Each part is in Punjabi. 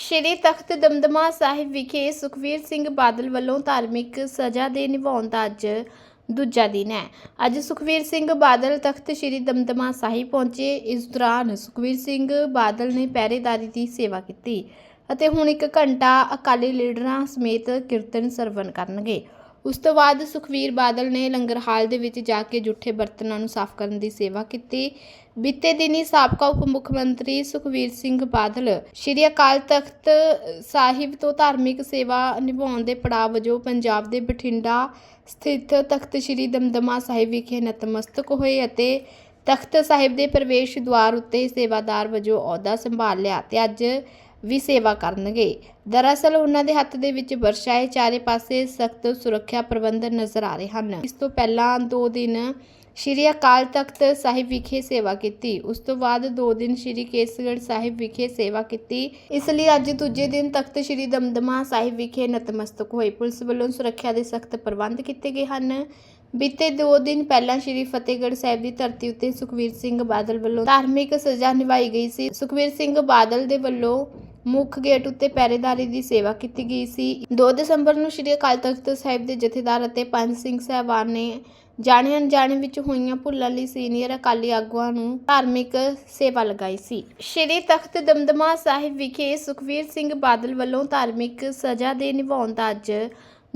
ਸ਼੍ਰੀ ਤਖਤ ਦਮਦਮਾ ਸਾਹਿਬ ਵਿਖੇ ਸੁਖਵੀਰ ਸਿੰਘ ਬਾਦਲ ਵੱਲੋਂ ਧਾਰਮਿਕ ਸਜ਼ਾ ਦੇ ਨਿਭਾਉਣ ਦਾ ਅੱਜ ਦੂਜਾ ਦਿਨ ਹੈ। ਅੱਜ ਸੁਖਵੀਰ ਸਿੰਘ ਬਾਦਲ ਤਖਤ ਸ਼੍ਰੀ ਦਮਦਮਾ ਸਾਹਿਬ ਪਹੁੰਚੇ। ਇਸ ਦੌਰਾਨ ਸੁਖਵੀਰ ਸਿੰਘ ਬਾਦਲ ਨੇ ਪਹਿਰੇਦਾਰੀ ਦੀ ਸੇਵਾ ਕੀਤੀ ਅਤੇ ਹੁਣ ਇੱਕ ਘੰਟਾ ਅਕਾਲੀ ਲੀਡਰਾਂ ਸਮੇਤ ਕੀਰਤਨ ਸਰਵਨ ਕਰਨਗੇ। ਉਸ ਤੋਂ ਬਾਅਦ ਸੁਖਵੀਰ ਬਾਦਲ ਨੇ ਲੰਗਰ ਹਾਲ ਦੇ ਵਿੱਚ ਜਾ ਕੇ ਜੁੱਠੇ ਬਰਤਨਾਂ ਨੂੰ ਸਾਫ਼ ਕਰਨ ਦੀ ਸੇਵਾ ਕੀਤੀ। ਬੀਤੇ ਦਿਨੀ ਸਾਬਕਾ ਉਪ ਮੁੱਖ ਮੰਤਰੀ ਸੁਖਵੀਰ ਸਿੰਘ ਬਾਦਲ ਸ਼੍ਰੀ ਅਕਾਲ ਤਖਤ ਸਾਹਿਬ ਤੋਂ ਧਾਰਮਿਕ ਸੇਵਾ ਨਿਭਾਉਣ ਦੇ ਪੜਾਅ ਵਜੋਂ ਪੰਜਾਬ ਦੇ ਬਠਿੰਡਾ ਸਥਿਤ ਤਖਤ ਸ਼੍ਰੀ ਦਮਦਮਾ ਸਾਹਿਬ ਵਿਖੇ ਨਤਮਸਤਕ ਹੋਏ ਅਤੇ ਤਖਤ ਸਾਹਿਬ ਦੇ ਪ੍ਰਵੇਸ਼ ਦੁਆਰ ਉੱਤੇ ਸੇਵਾਦਾਰ ਵਜੋਂ ਅਹੁਦਾ ਸੰਭਾਲ ਲਿਆ ਤੇ ਅੱਜ ਵੀ ਸੇਵਾ ਕਰਨਗੇ। ਦਰਅਸਲ ਉਹਨਾਂ ਦੇ ਹੱਥ ਦੇ ਵਿੱਚ ਵਰਸ਼ਾਏ ਚਾਰੇ ਪਾਸੇ ਸਖਤ ਸੁਰੱਖਿਆ ਪ੍ਰਬੰਧ ਨਜ਼ਰ ਆ ਰਹੇ ਹਨ। ਇਸ ਤੋਂ ਪਹਿਲਾਂ 2 ਦਿਨ ਸ਼੍ਰੀ ਅਕਾਲ ਤਖਤ ਸਾਹਿਬ ਵਿਖੇ ਸੇਵਾ ਕੀਤੀ। ਉਸ ਤੋਂ ਬਾਅਦ 2 ਦਿਨ ਸ਼੍ਰੀ ਕੇਸਗੜ੍ਹ ਸਾਹਿਬ ਵਿਖੇ ਸੇਵਾ ਕੀਤੀ। ਇਸ ਲਈ ਅੱਜ ਦੂਜੇ ਦਿਨ ਤਖਤ ਸ਼੍ਰੀ ਦਮਦਮਾ ਸਾਹਿਬ ਵਿਖੇ ਨਤਮਸਤਕ ਹੋਏ। ਪੁਲਿਸ ਵੱਲੋਂ ਸੁਰੱਖਿਆ ਦੇ ਸਖਤ ਪ੍ਰਬੰਧ ਕੀਤੇ ਗਏ ਹਨ। ਬੀਤੇ 2 ਦਿਨ ਪਹਿਲਾਂ ਸ਼੍ਰੀ ਫਤਿਹਗੜ੍ਹ ਸਾਹਿਬ ਦੀ ਧਰਤੀ ਉੱਤੇ ਸੁਖਵੀਰ ਸਿੰਘ ਬਾਦਲ ਵੱਲੋਂ ਧਾਰਮਿਕ ਸਜ਼ਾ ਨਿਭਾਈ ਗਈ ਸੀ। ਸੁਖਵੀਰ ਸਿੰਘ ਬਾਦਲ ਦੇ ਵੱਲੋਂ ਮੁੱਖ ਗੇਟ ਉੱਤੇ ਪਹਿਰੇਦਾਰੀ ਦੀ ਸੇਵਾ ਕੀਤੀ ਗਈ ਸੀ। 2 ਦਸੰਬਰ ਨੂੰ ਸ਼੍ਰੀ ਅਕਾਲ ਤਖਤ ਸਾਹਿਬ ਦੇ ਜਥੇਦਾਰ ਅਤੇ ਪੰਜ ਸਿੰਘ ਸਾਹਿਬਾਨ ਨੇ ਜਾਣੇ ਅਣਜਾਣੇ ਵਿੱਚ ਹੋਈਆਂ ਭੁੱਲਾਂ ਲਈ ਸੀਨੀਅਰ ਅਕਾਲੀ ਆਗੂਆਂ ਨੂੰ ਧਾਰਮਿਕ ਸੇਵਾ ਲਗਾਈ ਸੀ। ਸ਼੍ਰੀ ਤਖਤ ਦਮਦਮਾ ਸਾਹਿਬ ਵਿਖੇ ਸੁਖਵੀਰ ਸਿੰਘ ਬਾਦਲ ਵੱਲੋਂ ਧਾਰਮਿਕ ਸਜ਼ਾ ਦੇ ਨਿਭਾਉਣ ਦਾ ਅੱਜ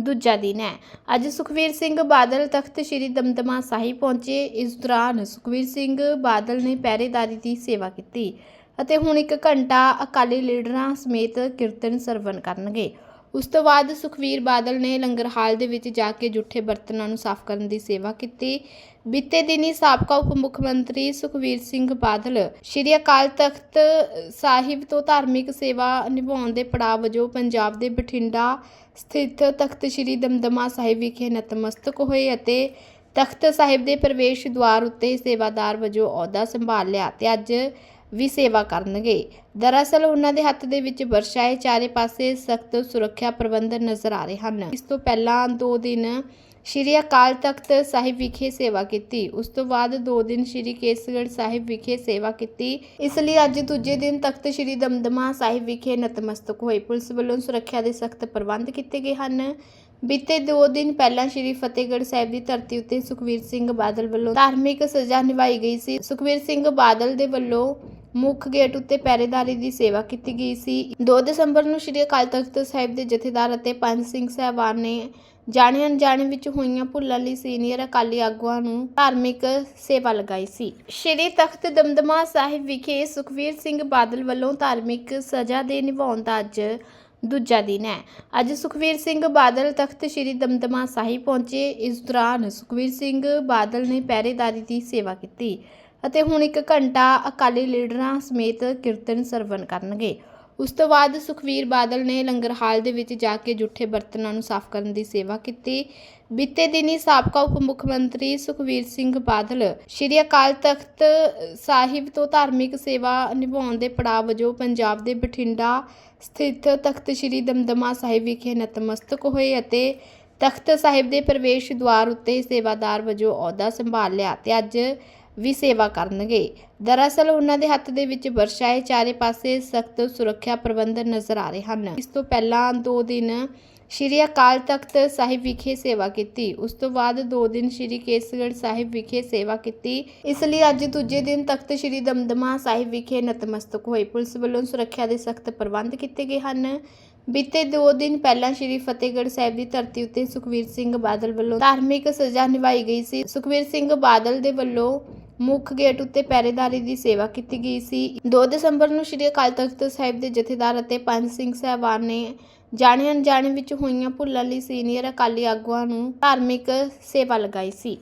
ਦੂਜਾ ਦਿਨ ਹੈ। ਅੱਜ ਸੁਖਵੀਰ ਸਿੰਘ ਬਾਦਲ ਤਖਤ ਸ਼੍ਰੀ ਦਮਦਮਾ ਸਾਹਿਬ ਪਹੁੰਚੇ। ਇਸ ਦੌਰਾਨ ਸੁਖਵੀਰ ਸਿੰਘ ਬਾਦਲ ਨੇ ਪਹਿਰੇਦਾਰੀ ਦੀ ਸੇਵਾ ਕੀਤੀ। ਅਤੇ ਹੁਣ ਇੱਕ ਘੰਟਾ ਅਕਾਲੀ ਲੀਡਰਾਂ ਸਮੇਤ ਕੀਰਤਨ ਸਰਵਨ ਕਰਨਗੇ। ਉਸ ਤੋਂ ਬਾਅਦ ਸੁਖਵੀਰ ਬਾਦਲ ਨੇ ਲੰਗਰ ਹਾਲ ਦੇ ਵਿੱਚ ਜਾ ਕੇ ਜੁੱਠੇ ਬਰਤਨਾਂ ਨੂੰ ਸਾਫ਼ ਕਰਨ ਦੀ ਸੇਵਾ ਕੀਤੀ। ਬੀਤੇ ਦਿਨੀ ਸਾਬਕਾ ਉਪ ਮੁੱਖ ਮੰਤਰੀ ਸੁਖਵੀਰ ਸਿੰਘ ਬਾਦਲ ਸ਼੍ਰੀ ਅਕਾਲ ਤਖਤ ਸਾਹਿਬ ਤੋਂ ਧਾਰਮਿਕ ਸੇਵਾ ਨਿਭਾਉਣ ਦੇ ਪੜਾਅ ਵਜੋਂ ਪੰਜਾਬ ਦੇ ਬਠਿੰਡਾ ਸਥਿਤ ਤਖਤ ਸ਼੍ਰੀ ਦਮਦਮਾ ਸਾਹਿਬ ਵਿਖੇ ਨਤਮਸਤਕ ਹੋਏ ਅਤੇ ਤਖਤ ਸਾਹਿਬ ਦੇ ਪ੍ਰਵੇਸ਼ ਦੁਆਰ ਉੱਤੇ ਸੇਵਾਦਾਰ ਵਜੋਂ ਅਹੁਦਾ ਸੰਭਾਲ ਲਿਆ ਤੇ ਅੱਜ ਵੀ ਸੇਵਾ ਕਰਨਗੇ। ਦਰਅਸਲ ਉਹਨਾਂ ਦੇ ਹੱਥ ਦੇ ਵਿੱਚ ਵਰਸ਼ਾਏ ਚਾਰੇ ਪਾਸੇ ਸਖਤ ਸੁਰੱਖਿਆ ਪ੍ਰਬੰਧ ਨਜ਼ਰ ਆ ਰਹੇ ਹਨ। ਇਸ ਤੋਂ ਪਹਿਲਾਂ 2 ਦਿਨ ਸ਼੍ਰੀ ਅਕਾਲ ਤਖਤ ਸਾਹਿਬ ਵਿਖੇ ਸੇਵਾ ਕੀਤੀ। ਉਸ ਤੋਂ ਬਾਅਦ 2 ਦਿਨ ਸ਼੍ਰੀ ਕੇਸਗੜ੍ਹ ਸਾਹਿਬ ਵਿਖੇ ਸੇਵਾ ਕੀਤੀ। ਇਸ ਲਈ ਅੱਜ ਦੂਜੇ ਦਿਨ ਤਖਤ ਸ਼੍ਰੀ ਦਮਦਮਾ ਸਾਹਿਬ ਵਿਖੇ ਨਤਮਸਤਕ ਹੋਏ। ਪੁਲਿਸ ਵੱਲੋਂ ਸੁਰੱਖਿਆ ਦੇ ਸਖਤ ਪ੍ਰਬੰਧ ਕੀਤੇ ਗਏ ਹਨ। ਬੀਤੇ 2 ਦਿਨ ਪਹਿਲਾਂ ਸ਼੍ਰੀ ਫਤਿਹਗੜ੍ਹ ਸਾਹਿਬ ਦੀ ਧਰਤੀ ਉੱਤੇ ਸੁਖਵੀਰ ਸਿੰਘ ਬਾਦਲ ਵੱਲੋਂ ਧਾਰਮਿਕ ਸਜ਼ਾ ਨਿਭਾਈ ਗਈ ਸੀ। ਸੁਖਵੀਰ ਸਿੰਘ ਬਾਦਲ ਦੇ ਵੱਲੋਂ ਮੁੱਖ ਗੇਟ ਉੱਤੇ ਪਹਿਰੇਦਾਰੀ ਦੀ ਸੇਵਾ ਕੀਤੀ ਗਈ ਸੀ। 2 ਦਸੰਬਰ ਨੂੰ ਸ਼੍ਰੀ ਅਕਾਲ ਤਖਤ ਸਾਹਿਬ ਦੇ ਜਥੇਦਾਰ ਅਤੇ ਪੰਜ ਸਿੰਘ ਸਾਹਿਬਾਨ ਨੇ ਜਾਣੇ ਅਣਜਾਣੇ ਵਿੱਚ ਹੋਈਆਂ ਭੁੱਲਾਂ ਲਈ ਸੀਨੀਅਰ ਅਕਾਲੀ ਆਗੂਆਂ ਨੂੰ ਧਾਰਮਿਕ ਸੇਵਾ ਲਗਾਈ ਸੀ। ਸ਼੍ਰੀ ਤਖਤ ਦਮਦਮਾ ਸਾਹਿਬ ਵਿਖੇ ਸੁਖਵੀਰ ਸਿੰਘ ਬਾਦਲ ਵੱਲੋਂ ਧਾਰਮਿਕ ਸਜ਼ਾ ਦੇ ਨਿਭਾਉਣ ਦਾ ਅੱਜ ਦੂਜਾ ਦਿਨ ਹੈ। ਅੱਜ ਸੁਖਵੀਰ ਸਿੰਘ ਬਾਦਲ ਤਖਤ ਸ਼੍ਰੀ ਦਮਦਮਾ ਸਾਹਿਬ ਪਹੁੰਚੇ। ਇਸ ਦੌਰਾਨ ਸੁਖਵੀਰ ਸਿੰਘ ਬਾਦਲ ਨੇ ਪਹਿਰੇਦਾਰੀ ਦੀ ਸੇਵਾ ਕੀਤੀ। ਅਤੇ ਹੁਣ ਇੱਕ ਘੰਟਾ ਅਕਾਲੀ ਲੀਡਰਾਂ ਸਮੇਤ ਕੀਰਤਨ ਸਰਵਨ ਕਰਨਗੇ। ਉਸ ਤੋਂ ਬਾਅਦ ਸੁਖਵੀਰ ਬਾਦਲ ਨੇ ਲੰਗਰ ਹਾਲ ਦੇ ਵਿੱਚ ਜਾ ਕੇ ਜੁੱਠੇ ਬਰਤਨਾਂ ਨੂੰ ਸਾਫ਼ ਕਰਨ ਦੀ ਸੇਵਾ ਕੀਤੀ। ਬੀਤੇ ਦਿਨੀ ਸਾਬਕਾ ਉਪ ਮੁੱਖ ਮੰਤਰੀ ਸੁਖਵੀਰ ਸਿੰਘ ਬਾਦਲ ਸ਼੍ਰੀ ਅਕਾਲ ਤਖਤ ਸਾਹਿਬ ਤੋਂ ਧਾਰਮਿਕ ਸੇਵਾ ਨਿਭਾਉਣ ਦੇ ਪੜਾਅ ਵਜੋਂ ਪੰਜਾਬ ਦੇ ਬਠਿੰਡਾ ਸਥਿਤ ਤਖਤ ਸ਼੍ਰੀ ਦਮਦਮਾ ਸਾਹਿਬ ਵਿਖੇ ਨਤਮਸਤਕ ਹੋਏ ਅਤੇ ਤਖਤ ਸਾਹਿਬ ਦੇ ਪ੍ਰਵੇਸ਼ ਦੁਆਰ ਉੱਤੇ ਸੇਵਾਦਾਰ ਵਜੋਂ ਅਹੁਦਾ ਸੰਭਾਲ ਲਿਆ ਤੇ ਅੱਜ ਵੀ ਸੇਵਾ ਕਰਨਗੇ। ਦਰਅਸਲ ਉਹਨਾਂ ਦੇ ਹੱਥ ਦੇ ਵਿੱਚ ਵਰਸ਼ਾਏ ਚਾਰੇ ਪਾਸੇ ਸਖਤ ਸੁਰੱਖਿਆ ਪ੍ਰਬੰਧ ਨਜ਼ਰ ਆ ਰਹੇ ਹਨ। ਇਸ ਤੋਂ ਪਹਿਲਾਂ 2 ਦਿਨ ਸ਼੍ਰੀ ਅਕਾਲ ਤਖਤ ਸਾਹਿਬ ਵਿਖੇ ਸੇਵਾ ਕੀਤੀ। ਉਸ ਤੋਂ ਬਾਅਦ 2 ਦਿਨ ਸ਼੍ਰੀ ਕੇਸਗੜ੍ਹ ਸਾਹਿਬ ਵਿਖੇ ਸੇਵਾ ਕੀਤੀ। ਇਸ ਲਈ ਅੱਜ ਦੂਜੇ ਦਿਨ ਤਖਤ ਸ਼੍ਰੀ ਦਮਦਮਾ ਸਾਹਿਬ ਵਿਖੇ ਨਤਮਸਤਕ ਹੋਏ। ਪੁਲਿਸ ਵੱਲੋਂ ਸੁਰੱਖਿਆ ਦੇ ਸਖਤ ਪ੍ਰਬੰਧ ਕੀਤੇ ਗਏ ਹਨ। ਬੀਤੇ 2 ਦਿਨ ਪਹਿਲਾਂ ਸ਼੍ਰੀ ਫਤਿਹਗੜ੍ਹ ਸਾਹਿਬ ਦੀ ਧਰਤੀ ਉੱਤੇ ਸੁਖਵੀਰ ਸਿੰਘ ਬਾਦਲ ਵੱਲੋਂ ਧਾਰਮਿਕ ਸਜ਼ਾ ਨਿਭਾਈ ਗਈ ਸੀ। ਸੁਖਵੀਰ ਸਿੰਘ ਬਾਦਲ ਦੇ ਵੱਲੋਂ ਮੁੱਖ ਗੇਟ ਉੱਤੇ ਪਹਿਰੇਦਾਰੀ ਦੀ ਸੇਵਾ ਕੀਤੀ ਗਈ ਸੀ। 2 ਦਸੰਬਰ ਨੂੰ ਸ਼੍ਰੀ ਅਕਾਲ ਤਖਤ ਸਾਹਿਬ ਦੇ ਜਥੇਦਾਰ ਅਤੇ ਪੰਜ ਸਿੰਘ ਸਾਹਿਬਾਨ ਨੇ ਜਾਣੇ ਅਣਜਾਣੇ ਵਿੱਚ ਹੋਈਆਂ ਭੁੱਲਾਂ ਲਈ ਸੀਨੀਅਰ ਅਕਾਲੀ ਆਗੂਆਂ ਨੂੰ ਧਾਰਮਿਕ ਸੇਵਾ ਲਗਾਈ ਸੀ।